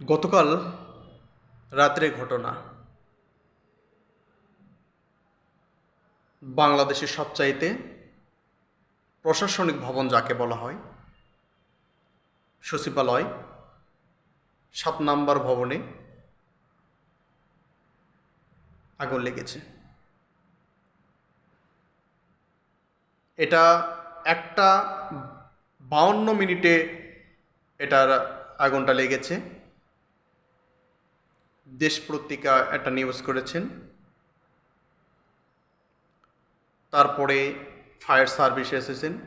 গতকাল রাত্রে ঘটনা। বাংলাদেশের সবচাইতে প্রশাসনিক ভবন যাকে বলা হয়, সচিবালয়, সাত নাম্বার ভবনে আগুন লেগেছে। এটা একটা বাউন্ন মিনিটে এটার আগুনটা লেগেছে। দেশ পত্রিকা একটা নিউজ করেছেন। তারপরে ফায়ার সার্ভিস এসেছেন।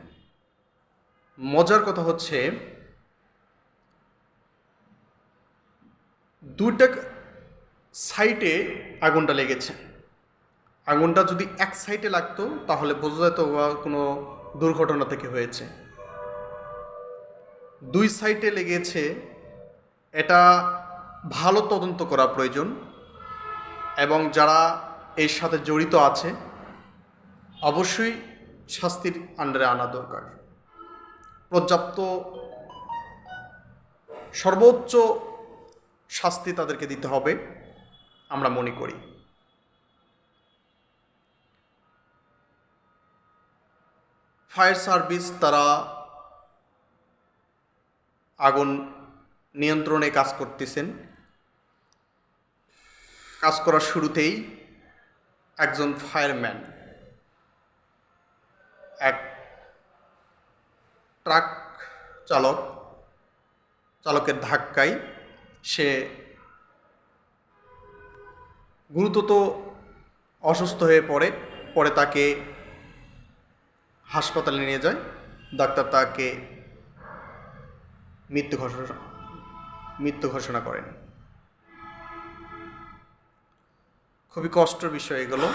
মজার কথা হচ্ছে, দুইটা সাইটে আগুনটা লেগেছে। আগুনটা যদি এক সাইডে লাগতো, তাহলে বোঝা যেত কোনো দুর্ঘটনা থেকে হয়েছে। দুই সাইডে লেগেছে, এটা ভালো তদন্ত করা প্রয়োজন এবং যারা এর সাথে জড়িত আছে, অবশ্যই শাস্তির আন্ডারে আনা দরকার। পর্যাপ্ত সর্বোচ্চ শাস্তি তাদেরকে দিতে হবে, আমরা মনে করি। ফায়ার সার্ভিস তারা আগুন নিয়ন্ত্রণে কাজ করতেছেন। কাজ করার শুরুতেই একজন ফায়ারম্যান, এক ট্রাক চালক, চালকের ধাক্কায় সে গুরুতর অসুস্থ হয়ে পড়ে, পরে তাকে হাসপাতালে নিয়ে যায়। ডাক্তার তাকে মৃত্যু ঘোষণা মৃত্যু ঘোষণা করেন। খুবই কষ্টের বিষয় এগুলো।